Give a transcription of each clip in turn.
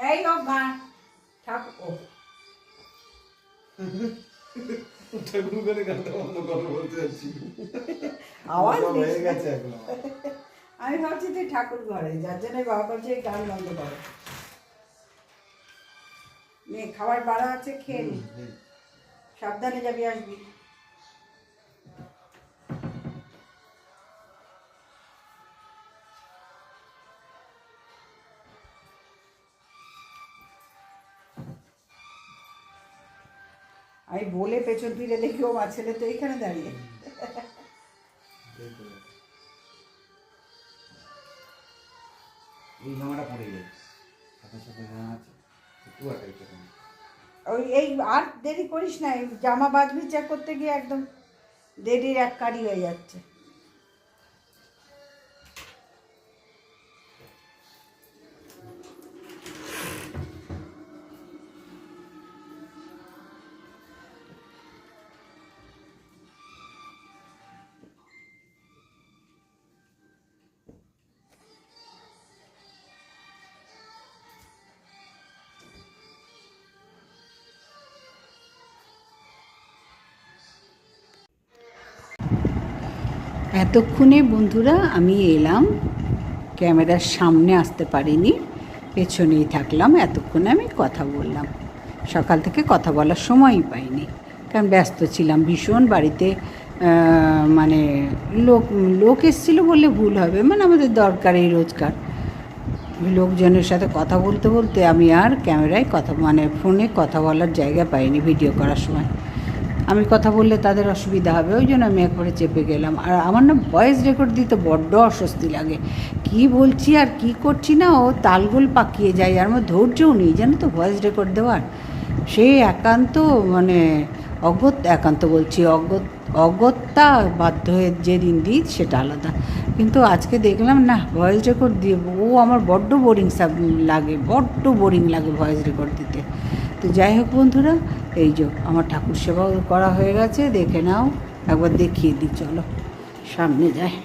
এই ও গান। ঠাকুর ও। ঠাকুর করে গানটা বন্ধ করো বলতে যাচ্ছি আওয়াজ হয়ে গেছে এখন। আমি ভাবছি তুই ঠাকুর ঘরে যার জন্য বাবা করছে এই গান বন্ধ করো। নে খাবার বাড়া আছে খেয়ে নি। সাবধানে যাবি আসবি। আমি বলে পেছন ফিরে দেখি ও মা ছেলে তো এইখানে দাঁড়িয়ে। এই জামাটা পরে যায় সাথে সাথে জামা আছে একটু আটাই ওই এই আর দেরি করিস না জামা বাজবি চেক করতে গিয়ে একদম দেরির এক কারি হয়ে যাচ্ছে। এতক্ষণে বন্ধুরা আমি এলাম। ক্যামেরার সামনে আসতে পারিনি, পেছনেই থাকলাম, এতক্ষণে আমি কথা বললাম। সকাল থেকে কথা বলার সময়ই পাইনি, কারণ ব্যস্ত ছিলাম। ভীষণ বাড়িতে মানে লোক লোক এসেছিল বললে ভুল হবে মানে আমাদের দরকার এই রোজগার। লোকজনের সাথে কথা বলতে বলতে আমি আর ক্যামেরায় কথা মানে ফোনে কথা বলার জায়গা পাইনি ভিডিও করার সময়। আমি কথা বললে তাদের অসুবিধা হবে, ওই জন্য আমি একবারে চেপে গেলাম। আর আমার না ভয়েস রেকর্ড দিতে বড্ড অস্বস্তি লাগে। কি বলছি আর কি করছি না, ও তালগোল পাকিয়ে যায়, আর আমার ধৈর্যও নেই, জানো তো ভয়েস রেকর্ড দেওয়ার। সে একান্ত মানে অগত, একান্ত বলছি, অগত, অগত্যা বাধ্য হয়ে যেদিন দিই সেটা আলাদা। কিন্তু আজকে দেখলাম না ভয়েস রেকর্ড দিয়ে ও আমার বড্ড বোরিং সাব লাগে, বড্ড বোরিং লাগে ভয়েস রেকর্ড দিতে। তো যাই হোক বন্ধুরা, এই যে আমার ঠাকুর সেবাও করা হয়ে গেছে, দেখে নাও, একবার দেখিয়ে দিই, চলো, সামনে যায়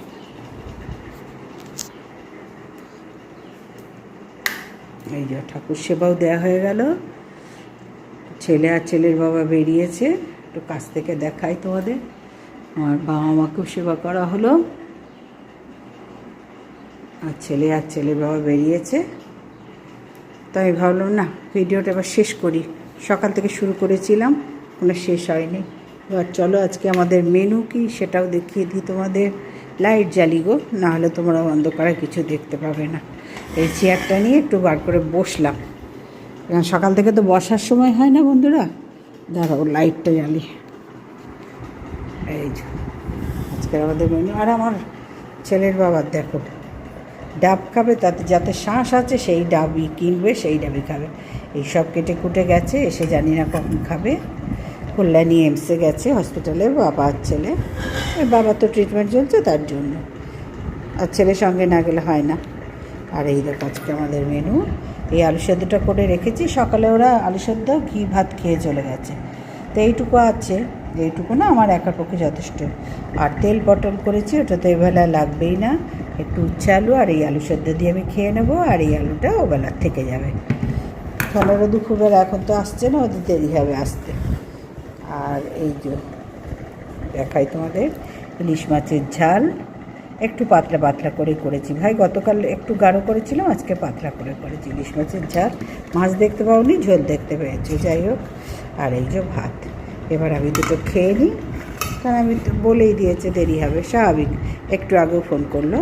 এই যে ঠাকুর সেবাও দেয়া হয়ে গেল। ছেলে আর ছেলের বাবা বেরিয়েছে, একটু কাছ থেকে দেখাই তোমাদের। আমার বাবা মাকেও সেবা করা হলো। আর ছেলে আর ছেলের বাবা বেরিয়েছে। তো আমি ভাবলাম, না, ভিডিওটা এবার শেষ করি। সকাল থেকে শুরু করেছিলাম, কোনো শেষ হয়নি। এবার চলো, আজকে আমাদের মেনু কি সেটাও দেখিয়ে দিই তোমাদের। লাইট জ্বালি গো নাহলে তোমরা অন্ধকারে কিছু দেখতে পাবে না। এই চেয়ারটা নিয়ে একটু বার করে বসলাম। কারণ সকাল থেকে তো বসার সময় হয় না বন্ধুরা? দাঁড়াও লাইটটা জ্বালি। এই আজকের আমাদের মেনু আর আমার ছেলের বাবার দেখো। ডাব খাবে, তাতে যাতে শ্বাস আছে, সেই ডাবই কিনবে, সেই ডাবই খাবে। এই সব কেটে কুটে গেছে, এসে জানি না কখন খাবে। কল্যাণী এমসে গেছে হসপিটালে বাবা আর ছেলে বাবা তো ট্রিটমেন্ট চলছে তার জন্য। আর ছেলের সঙ্গে না গেলে হয় না। আর এই দেখো আজকে আমাদের মেনু এই আলু সেদ্ধটা করে রেখেছি। সকালে ওরা আলু সেদ্ধ, ঘি, ভাত খেয়ে চলে গেছে। তো এইটুকু আছে। এইটুকু না আমার একার পক্ষে যথেষ্ট। আর তেল পটল করেছি, ওটা তো এবেলা লাগবেই না। একটু উচ্ছে আলু আর এই আলু সেদ্ধ দিয়ে আমি খেয়ে নেব আর এই আলুটা ওবেলার থেকে যাবে। ঠান্ডাটা দুপুরবেলা এখন তো আসছে না ওদের দেরি হবে আসতে। আর এই যে দেখাই তোমাদের, ইলিশ মাছের ঝাল। একটু পাতলা পাতলা করে করেছি। ভাই, গতকাল একটু গাঢ় করেছিলাম, আজকে পাতলা করে করেছি ইলিশ মাছের ঝাল। মাছ দেখতে পাওনি, ঝোল দেখতে পেয়েছি। যাই হোক, আর এই যে ভাত। এবার আমি দুটো খেয়ে নিই। কারণ আমি তো বলেই দিয়েছে দেরি হবে, স্বাভাবিক। একটু আগেও ফোন করল।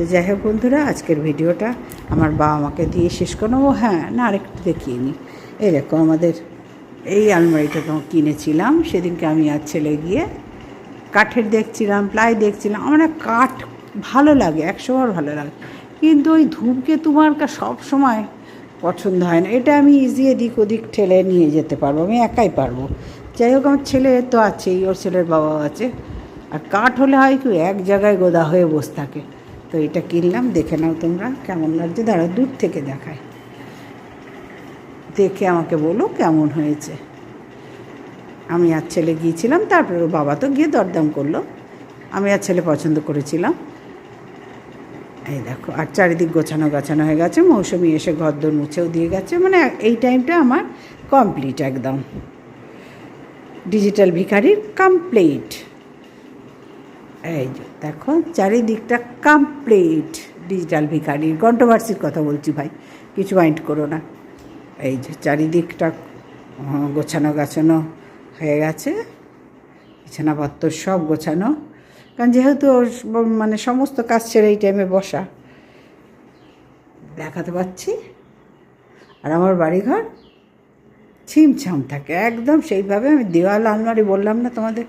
তো যাই হোক বন্ধুরা, আজকের ভিডিওটা আমার বাবা মাকে দিয়ে শেষ করো ও হ্যাঁ না, আরেকটু দেখিয়ে নিই এরকম আমাদের এই আলমারিটা তো কিনেছিলাম। সেদিনকে আমি আর ছেলে গিয়ে কাঠের দেখছিলাম, প্লাই দেখছিলাম। আমার কাঠ ভালো লাগে একশোবার ভালো লাগে। কিন্তু ওই ধূপকে তোমার সব সময় পছন্দ হয় না। এটা আমি ইজি এদিক ওদিক ঠেলে নিয়ে যেতে পারব, আমি একাই পারব। যাই হোক, আমার ছেলে তো আছেই, ওর ছেলের বাবাও আছে। আর কাঠ হলে হয় কি, এক জায়গায় গোদা হয়ে বসে থাকে। তো এটা কিনলাম, দেখে নাও তোমরা কেমন লাগছে। দাঁড়া দূর থেকে দেখায় দেখে আমাকে বলো কেমন হয়েছে। আমি আর ছেলে গিয়েছিলাম, তারপরে ওর বাবা তো গিয়ে দরদাম করল। আমি আর ছেলে পছন্দ করেছিলাম। এই দেখো, আর চারিদিক গোছানো গাছানো হয়ে গেছে। মৌসুমি এসে ঘর ঘরদোর মুছেও দিয়ে গেছে। মানে এই টাইমটা আমার কমপ্লিট একদম। ডিজিটাল ভিখারির কমপ্লিট। এই যে, দেখো, চারিদিকটা কমপ্লিট ডিজিটাল ভিখারির কন্ট্রোভার্সির কথা বলছি ভাই, কিছু মাইন্ড করো না। এই যে, চারিদিকটা গোছানো গাছানো হয়ে গেছে। বিছানাপত্র সব গোছানো। কারণ যেহেতু মানে সমস্ত কাজ ছেড়ে এই টাইমে বসা। দেখাতে পাচ্ছি। আর আমার বাড়িঘর ছিমছাম থাকে। একদম সেইভাবে আমি দেওয়াল আলমারি বললাম না তোমাদের?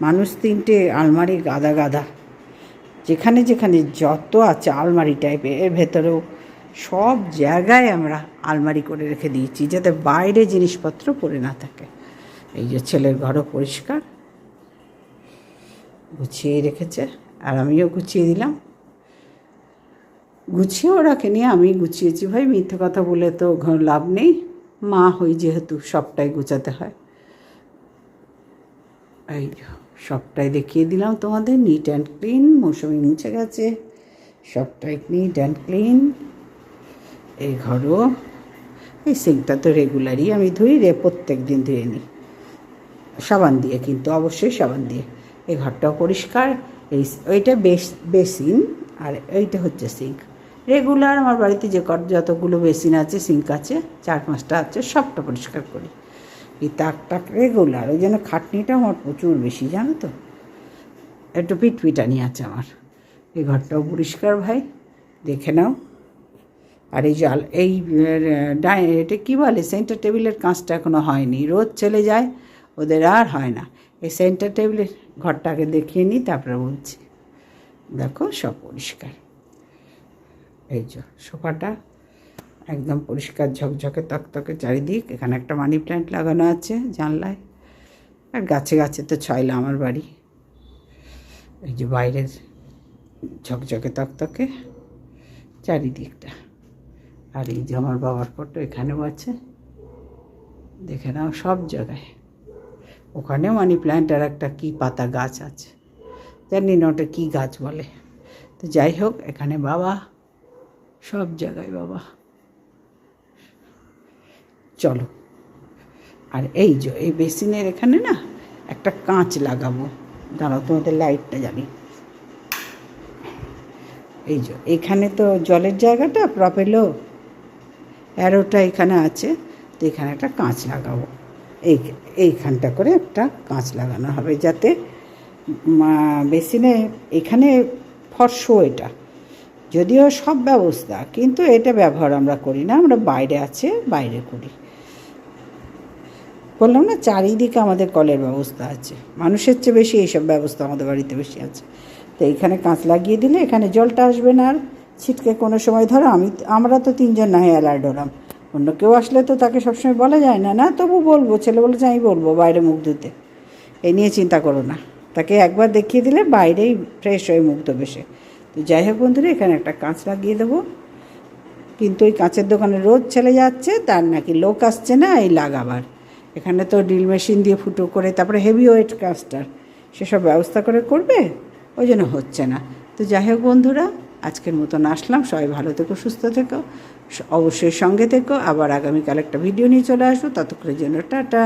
মানুষ তিনটে আলমারি গাদা গাদা। যেখানে যেখানে যত আছে আলমারি টাইপের এর ভেতরেও সব জায়গায় আমরা আলমারি করে রেখে দিয়েছি, যাতে বাইরে জিনিসপত্র পড়ে না থাকে। এই যে ছেলের ঘরও পরিষ্কার। গুছিয়ে রেখেছে, আর আমিও গুছিয়ে দিলাম। গুছিয়েও রাখেনি, আমি গুছিয়েছি। ভাই মিথ্যে কথা বলে তো লাভ নেই। মা হই যেহেতু সবটাই গুছাতে হয়। এই সবটাই দেখিয়ে দিলাম তোমাদের নিট অ্যান্ড ক্লিন মৌসুমি মুছে গেছে। সবটাই নিট অ্যান্ড ক্লিন এই ঘরও, এই সিঙ্কটা তো রেগুলারই আমি ধুই রে প্রত্যেক দিন ধুয়ে নিই। সাবান দিয়ে কিন্তু, অবশ্যই সাবান দিয়ে। এই ঘরটাও পরিষ্কার। এই ওইটা বেশ, বেসিন, আর এইটা হচ্ছে সিঙ্ক রেগুলার আমার বাড়িতে যে কট যতগুলো বেসিন আছে, সিঙ্ক আছে, চার পাঁচটা আছে, সবটা পরিষ্কার করি। এই তাক টাক রেগুলার ওই জন্য খাটনিটা আমার প্রচুর বেশি, জানো তো? একটু পিটপিটানি আছে আমার। এই ঘরটাও পরিষ্কার ভাই, দেখে নাও। আর এই জল এই এটা কী বলে? সেন্টার টেবিলের কাঁচটা এখনও হয়নি। রোজ চলে যায়, ওদের আর হয় না। এই সেন্টার টেবিলের ঘরটাকে দেখিয়ে নিই তারপরে বলছি। দেখো, সব পরিষ্কার। এই যে, সোফাটা একদম পরিষ্কার ঝকঝকে তকতকে চারিদিক। এখানে একটা মানি প্ল্যান্ট লাগানো আছে জানলায়। আর গাছে গাছে তো ছয়লা আমার বাড়ি। এই যে বাইরের ঝকঝকে তকতকে চারিদিকটা। আর এই যে আমার বাবার ফটো এখানেও আছে। দেখে নাও সব জায়গায়। ওখানে মানি প্ল্যান্ট আর একটা কী পাতা গাছ আছে। জানি না ওটা কী গাছ বলে। তো যাই হোক, এখানে বাবা সব জায়গায় বাবা। চলো। আর এই যে, এই বেসিনের এখানে না একটা কাঁচ লাগাবো। দাঁড়াও, তোমাদের লাইটটা জানি। এই যে, এখানে তো জলের জায়গাটা প্রপেলো অ্যারোটা এখানে আছে, তো এখানে একটা কাঁচ লাগাবো। এই, এইখানটা করে একটা কাঁচ লাগানো হবে যাতে বেসিনে, এখানে ফর্সো এটা। যদিও সব ব্যবস্থা, কিন্তু এটা ব্যবহার আমরা করি না, আমরা বাইরে আছে, বাইরে করি। বললাম না, চারিদিকে আমাদের কলের ব্যবস্থা আছে। মানুষের চেয়ে বেশি এইসব ব্যবস্থা আমাদের বাড়িতে বেশি আছে। তো এইখানে কাঁচ লাগিয়ে দিলে এখানে জলটা আসবে না আর ছিটকে কোনো সময় ধরো, আমি আমরা তো তিনজন না হয় অ্যালার্ট হলাম। অন্য কেউ আসলে তো তাকে সবসময় বলা যায় না না তবু বলব, ছেলে বলেছে আমি বলব বাইরে মুখ ধুতে। এই নিয়ে চিন্তা করো না। তাকে একবার দেখিয়ে দিলে বাইরেই ফ্রেশ হয়ে মুখ ধোবে সে। তো যাই হোক বন্ধুরা, এখানে একটা কাঁচ লাগিয়ে দেবো। কিন্তু ওই কাঁচের দোকানে রোজ চলে যাচ্ছে, তার নাকি লোক আসছে না এই লাগাবার। এখানে তো ড্রিল মেশিন দিয়ে ফুটো করে, তারপরে হেভি ওয়েট কাস্টার সেসব ব্যবস্থা করে করবে, ওই জন্য হচ্ছে না। তো যাই হোক বন্ধুরা, আজকের মতন আসলাম, সবাই ভালো থেকো, সুস্থ থেকো, অবশ্যই সঙ্গে থেকো। আবার আগামীকাল একটা ভিডিও নিয়ে চলে আসব, ততক্ষণের জন্য টাটা।